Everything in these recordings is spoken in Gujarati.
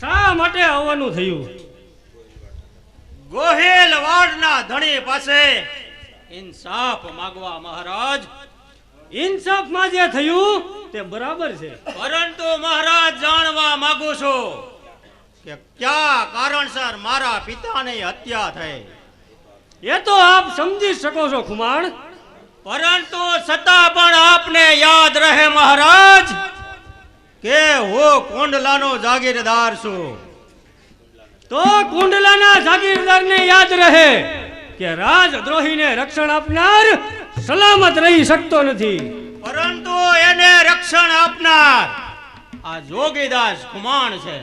શા માટે આવવાનું થયું? ગોહિલ વાડના ધણી પાસે ઇન્સાફ માંગવા મહારાજ. ઇન્સાફમાં જે થયું તે બરાબર છે. પરંતુ મહારાજ જાણવા માંગુ છું કે કયા કારણસર મારા પિતાની હત્યા થઈ. એ તો આપ સમજી શકો છો ખુમાણ. પરંતુ છતાં પણ આપને યાદ રહે મહારાજ. કે હું કુંડલાનો જાગીરદાર છું. તો કુંડલાના જાગીરદારને યાદ રહે કે રાજદ્રોહીને રક્ષણ આપનાર સલામત રહી શકતો નથી. પરંતુ એને રક્ષણ આપનાર આ જોગીદાસ કુમાણ છે.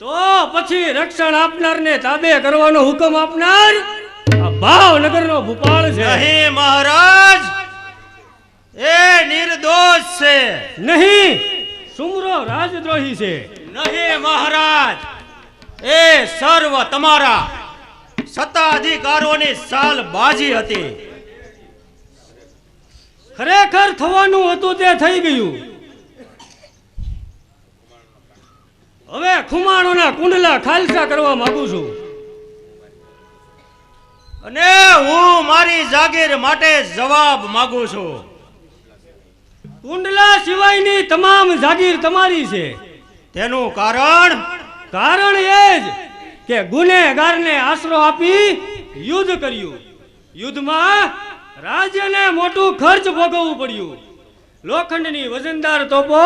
તો પછી રક્ષણ આપનારને તાબે કરવાનો હુકમ આપનાર આ ભાવનગરનો ભૂપાળ છે. નહીં મહારાજ એ નિર્દોષ છે. નહીં. સુમરો રાજદ્રોહી છે. નહીં મહારાજ. એ સર્વ તમારા સત્તાધિકારોની સાલ બાજી હતી. ખરેખર થવાનું હતું તે થઈ ગયું. હવે ખુમાણોના કુંડલા ખાલસા કરવા માંગુ છું. અને હું મારી જાગીર માટે જવાબ માંગુ છું. કુંડલા સિવાયની તમામ જાગીર તમારી છે. તેનું કારણ? કારણ એ જ કે ગુનેગારને આશરો આપી યુદ્ધ કર્યું. યુદ્ધમાં રાજ્યને મોટું ખર્ચ ભોગવવું પડ્યું. લોખંડની વજનદાર તોપો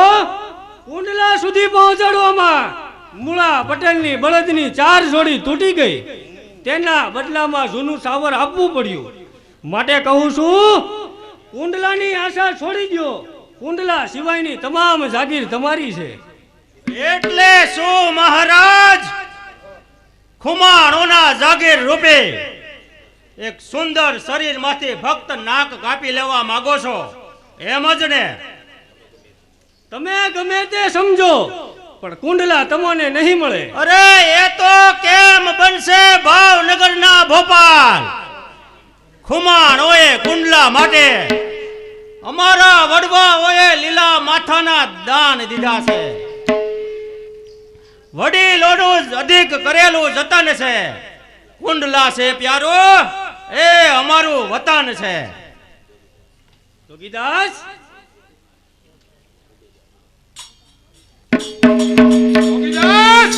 કુંડલા સુધી પહોંચાડવામાં મૂળા પટેલની બળદની ચાર જોડી તૂટી ગઈ. તેના બદલામાં જૂનું સાવર આપવું પડ્યું. માટે કહું છું કુંડલાની આશા છોડી દો કુંડલા સિવાયની તમામ જાગીર તમારી છે. એટલે શું મહારાજ? ખુમાણોના જાગીર રૂપે એક સુંદર શરીરમાંથી ફક્ત નાક કાપી લેવા માંગો છો. એમ જ ને. તમે ગમે તે સમજો પણ કુંડલા તમને નહીં મળે. અરે એ તો કેમ બનશે ભાવનગરના ભોપાલ? ખુમાણોએ કુંડલા માટે અમારા વડવાઓએ લીલા માથાના દાન દીધા છે. વડીલોનું અધિક કરેલું જતન છે. કુંડલા છે પ્યારો એ અમારું વતન છે. જોગીદાસ? જોગીદાસ,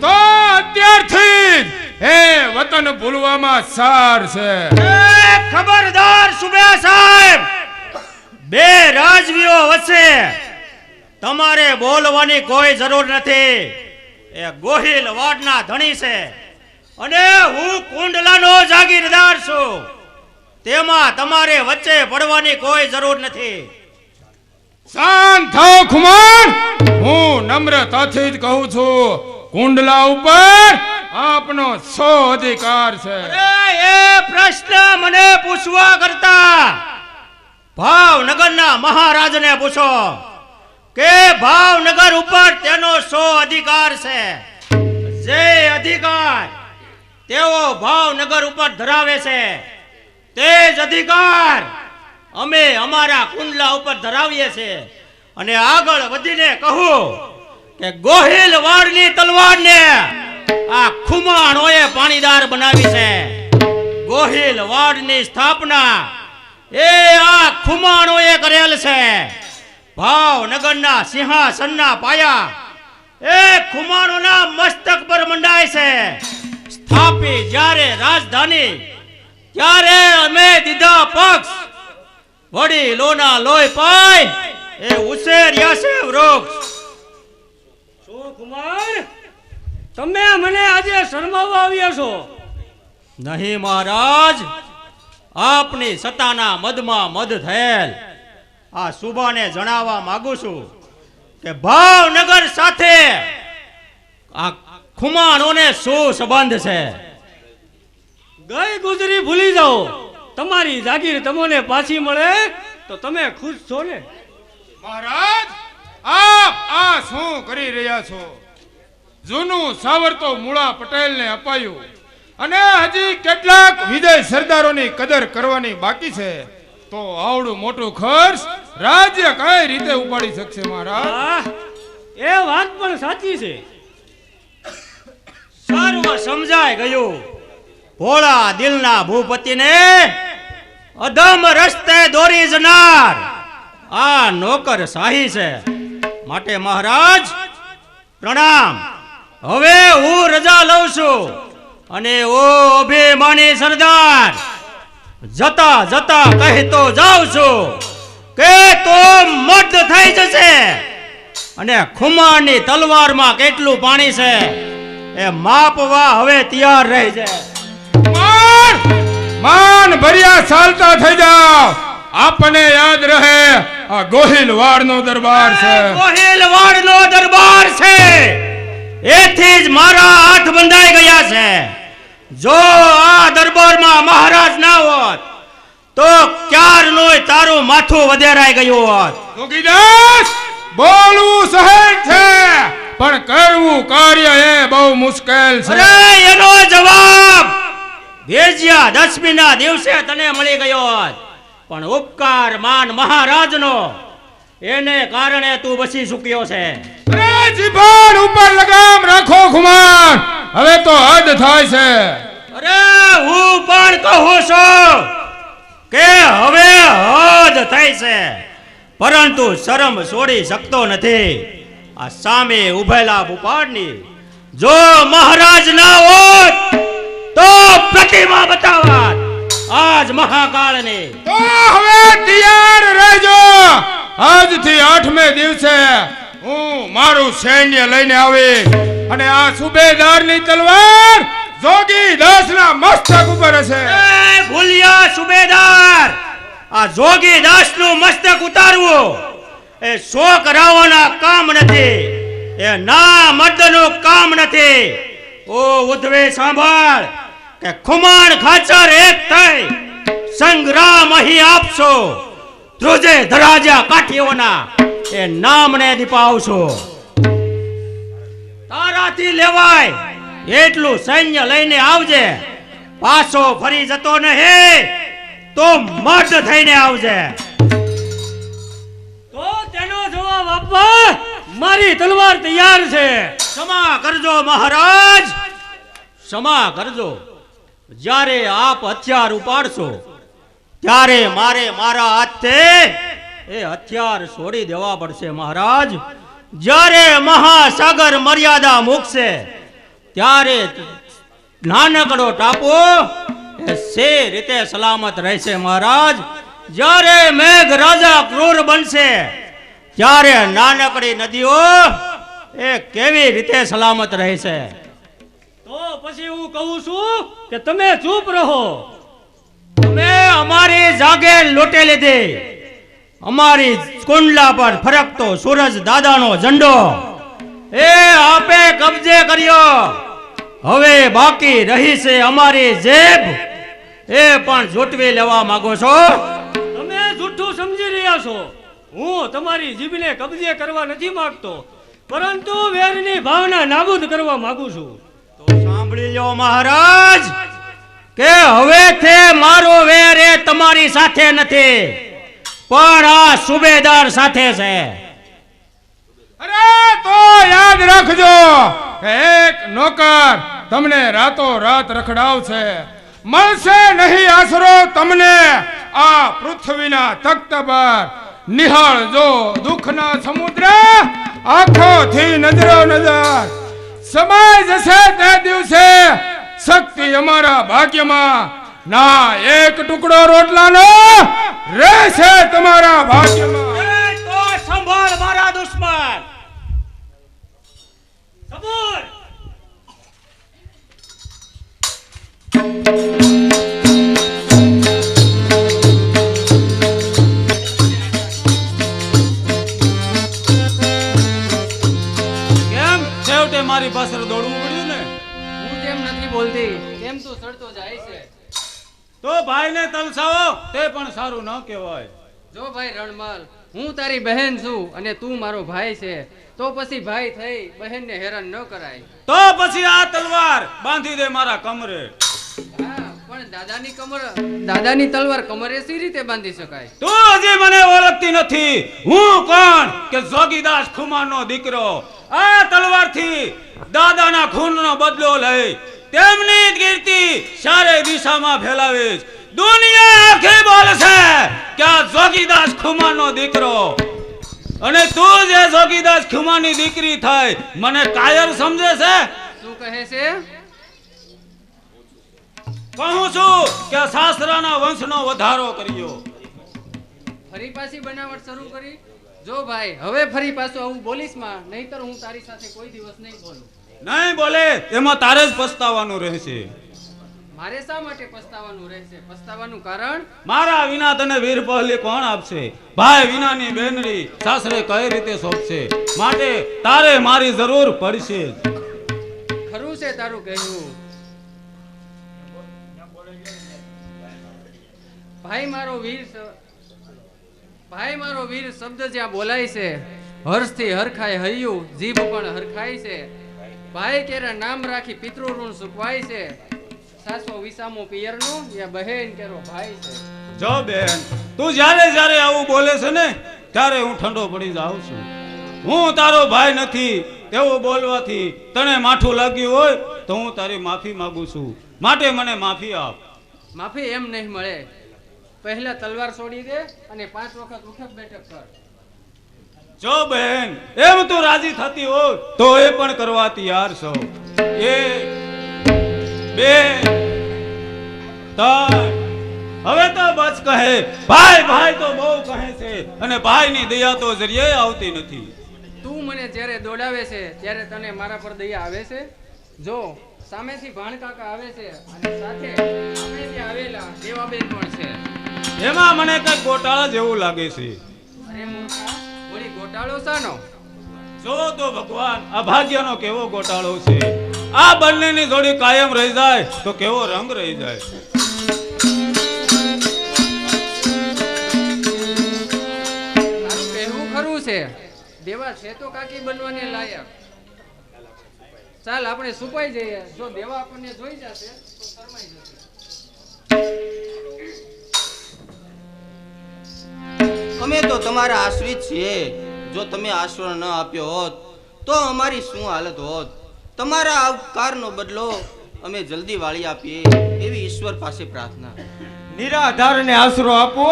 તો અત્યારથી એ વતન ભૂલવામાં સાર છે. ખબરદાર સુબે સાહેબ! બે રાજવીઓ વચ્ચે તમારે બોલવાની કોઈ જરૂર નથી. એ ગોહિલ વાડના ધણી છે. અને હું કુંડલાનો જાગીરદાર છું. તેમાં તમારે વચ્ચે પડવાની કોઈ જરૂર નથી. શાંત થાઓ ખુમાણ હું નમ્રતાથી જ કહું છું કુંડલા ઉપર આપનો સો અધિકાર છે. એ પ્રશ્ન મને પૂછવા કરતા ભાવનગરના મહારાજને પૂછો કે ભાવનગર ઉપર તેનો શો અધિકાર છે? જે અધિકાર તેઓ ભાવનગર ઉપર ધરાવે છે, તે જ અધિકાર અમે અમારા કુંડલા ઉપર ધરાવીએ છીએ અને આગળ વધીને કહું કે ગોહિલ વાડની તલવારને આ ખુમાણોએ પાણીદાર બનાવી છે. ગોહિલ વાડની સ્થાપના એ આ ખુમાણોએ કરેલ છે. ભાવનગરના સિંહાસનના પાયા. એ ખુમાણોના મસ્તક પર મંડાય છે. સ્થાપી જ્યારે રાજધાની ત્યારે અમે દીધા પક્ષ. વડી લોના લોહી પાય એ ઉછેર્યા છે વૃક્ષ. શું કુમાર? તમે મને આજે શરમાવવા આવ્યા છો? નહીં મહારાજ આપની સત્તાના મદમાં મદ થયેલ. આ સુબાને જણાવવા માંગુ છું કે ભાવનગર સાથે આ ખુમાણોને શું સંબંધ છે? ગઈ ગુજરી ભૂલી જાઓ. તમારી જાગીર તમને પાછી મળે તો તમે ખુશ છો ને? મહારાજ આપ આ શું કરી રહ્યા છો? જૂનું સાવર તો મૂળા પટેલને અપાયું. અને હજી કેટલાક વિજય સરદારોની કદર કરવાની બાકી છે. તો આવડું મોટું ખર્ચ રાજ્ય કઈ રીતે ઉપાડી શકશે મહારાજ? એ વાત પણ સાચી છે. સારું સમજાય ગયું. ભોળા દિલના ભૂપતિને અધમ રસ્તે દોરી જનાર. આ નોકર શાહી છે. માટે મહારાજ, પ્રણામ. હવે હું રજા લઉં છું. અને ઓ અભિમાની સરદાર જતા જતા કહેતો જાઉં છું કે તો મર્દ થઈ જશે અને ખુમાની તલવારમાં કેટલું પાણી છે એ માપવા હવે તૈયાર રહી છે. માન માન ભર્યા ચાલતા થઈ જાઓ. આપને યાદ રહે આ ગોહિલ વાડનો દરબાર છે. ગોહિલવાડનો દરબાર છે. એથી જ મારા હાથ બંધાઈ ગયા છે. જો આ દરબારમાં મહારાજ ના હોત તો ક્યાર નોય તારું માથું વધેરાઈ ગયું હોત? જોગીદાસ બોલવું સહેજ છે પણ કરવું કાર્ય એ બહુ મુશ્કેલ છે. અરે એનો જવાબ ભેજ્યા દસમીના દિવસે તને મળી ગયો હોત. પણ ઉપકાર માન મહારાજનો એને કારણે તું બસી ચૂક્યો છે. અરે જીભણ ઉપર લગામ રાખો ખુમાન હવે તો હદ થાય છે. અરે હું પણ કહું છું કે હવે હદ થઈ છે. પરંતુ શરમ છોડી શકતો નથી. આ સામે ઉભેલા ભૂપાળની જો મહારાજ ના હોત તો પ્રતિમા બતાવત આજ મહાકાળની. તો હવે તૈયાર રહેજો. આજથી આઠમે દિવસે હું મારું સૈન્ય લઈને આવી અને આ સુબેદારની તલવાર જોગી દાસના મસ્તક ઉપર હશે. ભૂલિયા સુબેદાર, આ જોગી દાસ મસ્તક ઉતારવું. એ શોક કરાવવાના કામ નથી, એ ના મર્દનું કામ નથી. ઓ ઉધવે સાંભળ કે ખુમાણ ખાચર એક થઈ, સંગ્રામ અહીં આપશો, ધ્રુજે ધરાજા કાઠીઓના એ નામને દીપાવશો. તારાથી લેવાય. એટલું સૈન્ય લઈને આવજે. પાછો ફરી જતો નહીં. તો મર્દ થઈને આવજે. તો તેનો જવાબ આપવા મારી તલવાર તૈયાર છે. ક્ષમા કરજો મહારાજ. ક્ષમા કરજો. જ્યારે આપ હથિયાર ઉપાડશો ત્યારે મારે મારા હાથે એ હથિયાર છોડી દેવા પડશે મહારાજ. જ્યારે મહાસાગર મર્યાદા મૂકશે, ત્યારે નાનકડો ટાપુ સે રીતે સલામત રહેશે મહારાજ. જ્યારે મેઘ રાજા ક્રૂર બનશે, ત્યારે નાનકડી નદીઓ એ કેવી રીતે સલામત રહેશે? તો પછી હું કહું છું કે તમે ચૂપ રહો. તમે અમારી જાગે લૂંટી લીધી. અમારી કુંડલા પર ફરકતો સૂરજ દાદાનો ઝંડો. એ આપે કબજે કર્યો. હવે બાકી રહી છે અમારી જેબ. એ પણ ઝૂંટવી લેવા માંગો છો? તમે જૂઠું સમજી રહ્યા છો. હું તમારી જીભને કબજે કરવા નથી માંગતો પરંતુ વેરની ભાવના નાબૂદ કરવા માંગુ છું. તો સાંભળી લો મહારાજ કે હવેથી મારો વેર એ તમારી સાથે નથી. પણ આ સુબેદાર સાથે છે. અરે તો યાદ રાખજો એક નોકર તમને રાતો રાત રખડાવશે. મળશે નહીં આશરો તમને. આ પૃથ્વીના તખ્ત પર નિહાળજો દુઃખના સમુદ્ર આંખોથી નજરો નજર. સમય જશે તે દિવસે શક્તિ અમારા ભાગ્યમાં ના એક ટુકડો રોટલાનો રહેશે તમારા ભાગ્યમાં તો સંભાળ મારા દુશ્મન. સબૂર કેમ? છેવટે મારી પાસે દોડવું પડ્યું ને? હું કેમ નથી બોલતી. કેમ તું સડતો તલસાવો તે પણ સારું ન કહેવાય. જો ભાઈ રણમલ હું તારી બહેન છું અને તું મારો ભાઈ છે તો પછી ભાઈ થઈ બહેનને હેરાન ન કરાય. તો પછી આ તલવાર બાંધી દે મારા કમરે. પણ દાદાની કમર દાદાની તલવાર કમરે સી રીતે બાંધી શકાય? તું હજી મને ઓળખતી નથી. હું કોણ કે જોગીદાસ ખુમારનો દીકરો? આ તલવારથી દાદાના ખૂનનો બદલો લઈ તેમની કીર્તિ સારે દિશામાં ફેલાવીશ. દુનિયા આખી બોલશે કે આ જોગીદાસ ખુમાનો દીકરો. અને તું જે જોગીદાસ ખુમાની દીકરી થઈ મને કાયર સમજે છે? શું કહે છે? કહું છું કે શાસ્ત્રના વંશનો વધારો કર્યો. ફરી પાછી બનાવટ શરૂ કરી? જો ભાઈ હવે ફરી પાછું હું બોલીશમાં નહીતર હું તારી સાથે કોઈ દિવસ નહીં બોલું. નહીં બોલે એમાં તારે જ પસ્તાવાનું રહેશે. મારે શા માટે પસ્તાવાનું રહેશે? પસ્તાવાનું કારણ? મારા વિના તને વીર પહલી કોણ આપશે? ભાઈ વિનાની બેનડી સાસરે કઈ રીતે સોંપશે? માટે તારે મારી જરૂર પડશે. ખરું છે તારું કહેવું. ભાઈ મારો વીર ભાઈ મારો વીર શબ્દ જ્યાં બોલાય છે હર્ષથી હરખાય હૈયું જીભ પણ હરખાય છે. ભાઈ કેરા નામ રાખી પિતૃ ઋણ સુકવાય છે. સાસો વિસામો પિયરનો યા બહેન કેરો ભાઈ છે. જો બેન તું જ્યારે જ્યારે આવું બોલે છે ને ત્યારે હું ઠંડો પડી જાઉં છું. હું તારો ભાઈ નથી એવું બોલવાથી તને માઠું લાગ્યું હોય તો હું તારી માફી માંગુ છું. માટે મને માફી આપ. માફી એમ નહીં મળે. પહેલા તલવાર છોડી દે અને પાંચ વખત ઉઠક બેઠક કર. જો બહેન એમ તું રાજી થતી હોય તો એ પણ કરવા તૈયાર છો. એક બે ત્રણ હવે તો બસ કહે ભાઈ ભાઈ તો બહુ કહે છે અને ભાઈની દયા તો જરીએ આવતી નથી. તું મને જ્યારે દોડાવે છે ત્યારે તને મારા પર દયા આવે છે? જો સામેથી ભાણ કાકા આવે છે અને સાથે સામેથી આવેલા દેવાબેન પણ છે. એમાં મને કઈ ગોટાળા જેવું લાગે છે. અરે મોટા ઓલી ગોટાળો સાનો જો તો ભગવાન અભાગ્યનો કેવો ગોટાળો છે? આ બંનેની જોડી કાયમ રહી જાય તો કેવો રંગ રહી જાય? દેવા છે તો કાકી બનવાને લાયક. ચાલ આપણે સુપાઈ જઈએ. જો દેવા આપણને જોઈ જશે તો શરમાઈ જશે. અમે તો તમારા આશ્રિત છીએ. જો તમે આશ્રય ન આપ્યો હોત તો અમારી શું હાલત હોત? તમારા આવકારનો બદલો અમે જલ્દી વાળી આપીએ એવી ઈશ્વર પાસે પ્રાર્થના. નિરાધારને આશરો આપો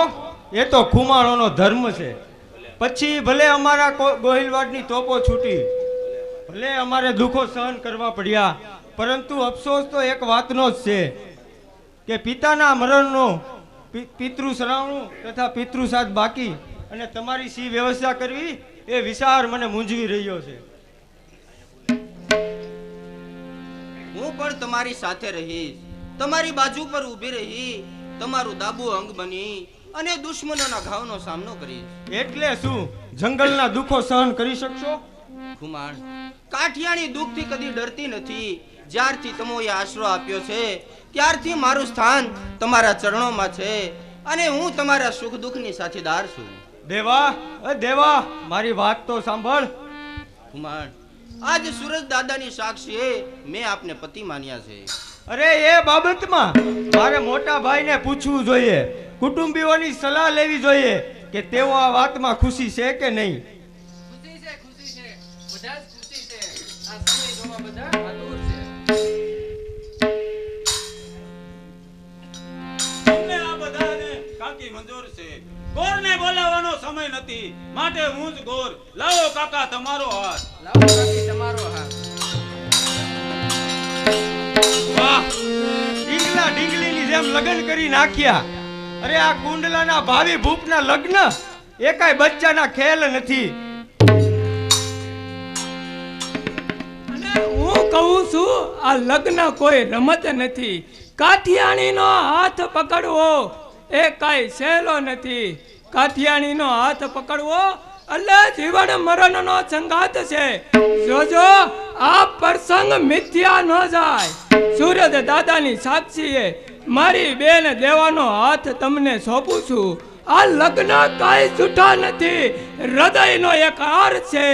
એ તો ખુમાણોનો ધર્મ છે. પછી ભલે અમારા ગોહિલવાડની તોપો છૂટી, ભલે અમારે દુઃખો સહન કરવા પડ્યા, પરંતુ અફસોસ તો એક વાતનો જ છે કે પિતાના મરણનો પિતૃશ્રાવણું પિતૃ શ્રાવણું તથા પિતૃ સાથ બાકી અને તમારી સી વ્યવસ્થા કરવી એ વિચાર મને મૂંઝવી રહ્યો છે. હું પણ તમારી સાથે રહીશ. તમારી બાજુ પર ઊભી રહી, તમારું દાબુ અંગ બની અને દુશ્મનોના ઘાવનો સામનો કરી એટલે શું? જંગલના દુઃખો સહન કરી શકશો? ખુમાણ કાઠિયાણી દુઃખથી કદી ડરતી નથી. જ્યારથી તમોએ આશરો આપ્યો છે ત્યારથી મારું સ્થાન તમારા ચરણોમાં છે અને હું તમારા સુખ દુઃખની સાથીદાર છું. દેવા અ દેવા મારી વાત તો સાંભળ. કુમાર આજ સુરજ દાદાની સાક્ષીએ મેં આપને પતિ માન્યા છે. અરે એ બાબતમાં મારે મોટા ભાઈને પૂછવું જોઈએ. કુટુંબીઓની સલાહ લેવી જોઈએ કે તેઓ આ વાતમાં ખુશી છે કે નહીં. ખુશી છે છે. બધા જ ખુશી છે. આ સમય જોવા બધા આતુર છે. તમને આ બધાને કાકી મંજૂર છે. ગોરને બોલાવવાનો સમય નથી. માટે હું જ ગોર. લાવો કાકા તમારો હાથ. લાવો કાકી તમારો હાથ. વાહ ઢીંગલા ઢીંગલીની જેમ લગ્ન કરી નાખ્યા. અરે આ કુંડલાના ભાવિ ભૂપના લગ્ન એકાય બચ્ચાના ખેલ નથી. હું કહું છું, આ લગ્ન કોઈ રમત નથી. કાઠિયાણીનો હાથ પકડવો એ કાંઈ સહેલો નથી. કાઠિયાણીનો હાથ પકડવો એટલે જીવન મરણનો સંઘાત છે. જોજો, આ પ્રસંગ મિથ્યા ન જાય. સૂરજ દાદાની સાક્ષીએ મારી બેન દેવાનો હાથ તમને સોંપું છું. આ લગ્ન કાંઈ જૂઠા નથી. હૃદયનો એક હાર છે.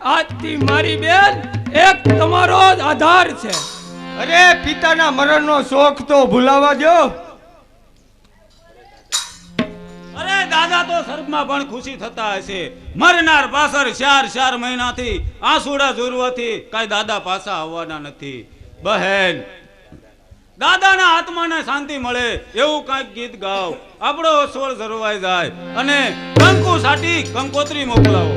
આજથી મારી બેન એક તમારો જ આધાર છે. અરે પિતાના મરણનો શોખ તો ભૂલાવા દો અરે દાદા તો સ્વર્ગમાં પણ ખુશી થતા હશે. મરનાર પાછળ ચાર ચાર મહિનાથી આંસુડા જોરવાથી કાંઈ દાદા પાછા આવવાના નથી. બહેન દાદાના આત્માને શાંતિ મળે એવું કાંઈક ગીત ગાવ આપણો સ્વર જરવાઈ જાય અને કંકુ સાટી કંકોત્રી મોકલાવો.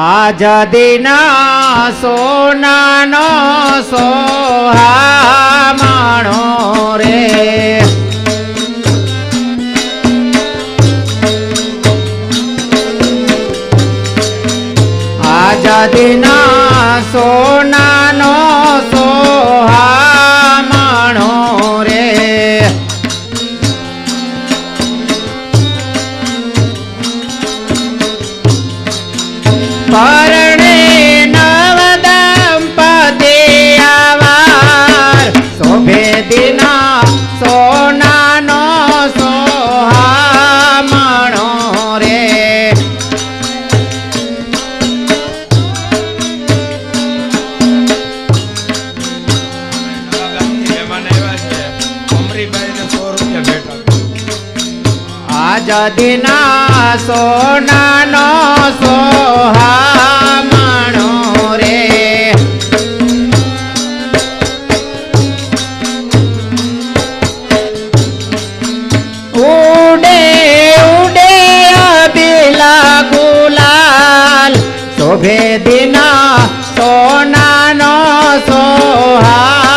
આજ સોનાનો સોહા માણો રે. આજ સોનાનો સોહામણો આપી. આજ દિના સોનાનો સોહામણો રે ઉડે ઉડે અબિલા ગુલાલ શોભે દિના સોનાનો સોહા